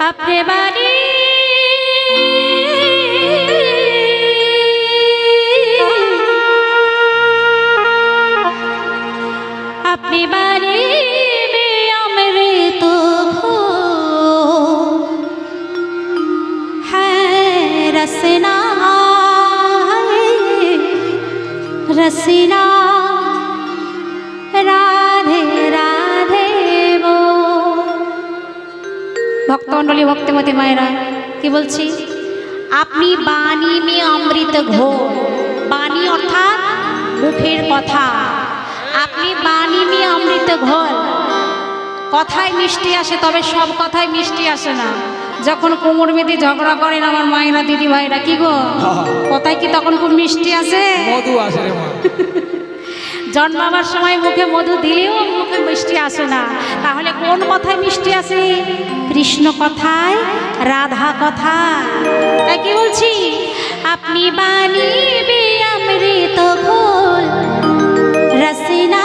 আপনি বাড়ি। ভক্তমণ্ডলী ভক্তিমতী মায়েরা কি বলছি? আপনি বাণী মে অমৃত ঘোর বাণী অর্থাৎ মুখের কথা। আপনি বাণী মে অমৃত ঘোর কথায় মিষ্টি আসে তবে সব কথায় মিষ্টি আসে না। যখন কোমর বেঁধে ঝগড়া করেন আমার মায়েরা দিদি ভাইরা কি গো? কথায় কি তখন খুব মিষ্টি আসে? মধু আসে জন্মাবার সময় মুখে মধু দিলেও মুখে মিষ্টি আসে না। তাহলে কোন কথায় মিষ্টি আছে? কৃষ্ণ কথায়, রাধা কথা তাই কি বলছি? আপনি বানিবে অমৃত ভোল রসিনা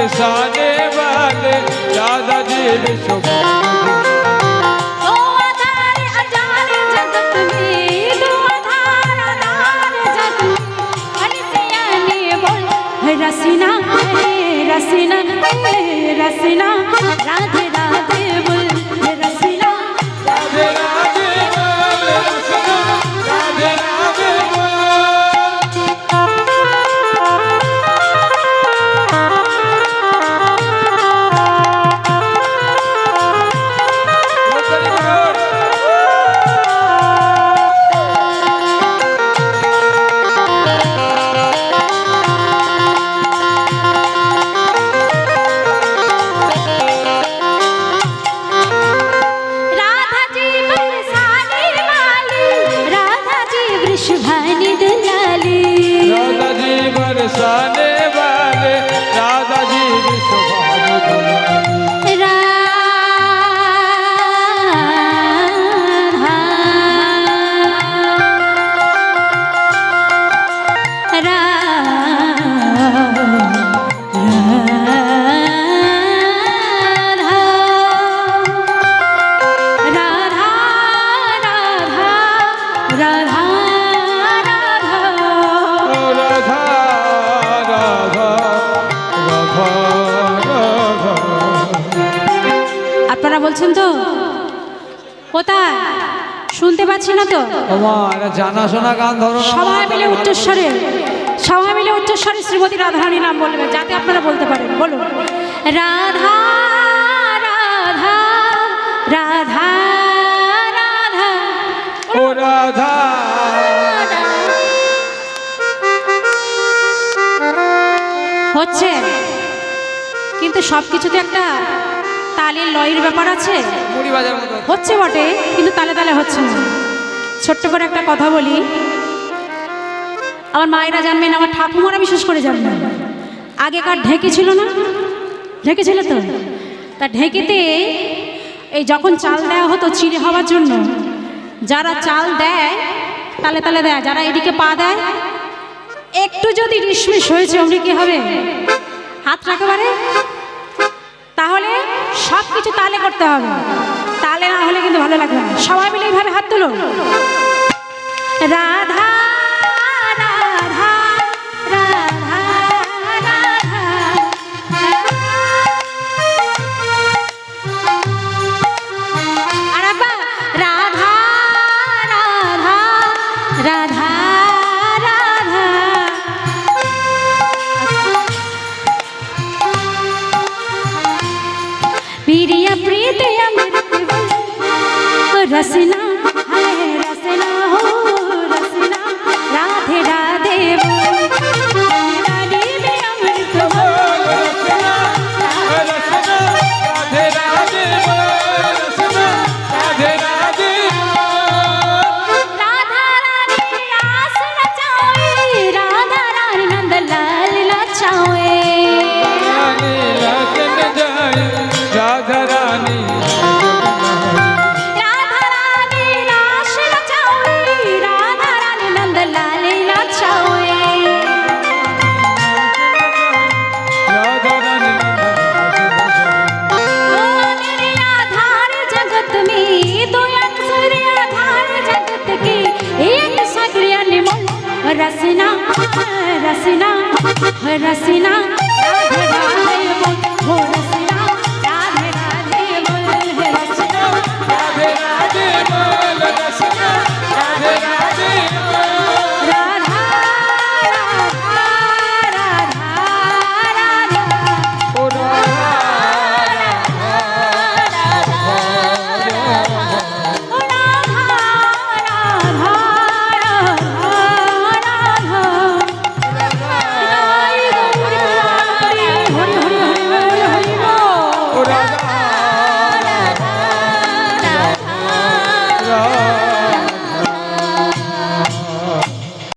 जी बरसाने वाले राधा जी विश्व আপনারা বলছেন তো? কোথায়? শুনতে পাচ্ছি না তো। জানাশোনা গান ধরো সবাই মিলে উচ্চস্বরে সবাই মিলে উচ্চস্বরে শ্রীমতী রাধারানী নাম বলবেন যাতে আপনারা বলতে পারেন। বলুন। রাধা রাধা রাধা রাধা। ও রাধা হচ্ছে। কিন্তু সব কিছুতে একটা তালে লয়ের ব্যাপার আছে? হচ্ছে বটে কিন্তু তালে তালে হচ্ছে না। ছোট্ট করে একটা কথা বলি। আমার মায়েরা জানবেন আমার ঠাকুমারা বিশেষ করে জানবেন। আগেকার ঢেকে ছিল না? ঢেকে ছিল তো? তা ঢেকেতে এই যখন চাল দেওয়া হতো চিড়ে হওয়ার জন্য যারা চাল দেয় তালে তালে দেয় যারা এদিকে পা দেয় একটু যদি রিসমিস হয়েছে অমনি কি হবে? হাত তাহলে সব কিছু তালে করতে হবে। তালে না হলে কিন্তু ভালো লাগবে না। সবাই মিলে এইভাবে হাত তুলো রাধা রাধা प्रिय प्रीत अमृत रसना है रसना हो रसीना रसीना राधे राधे बोल हो रसीना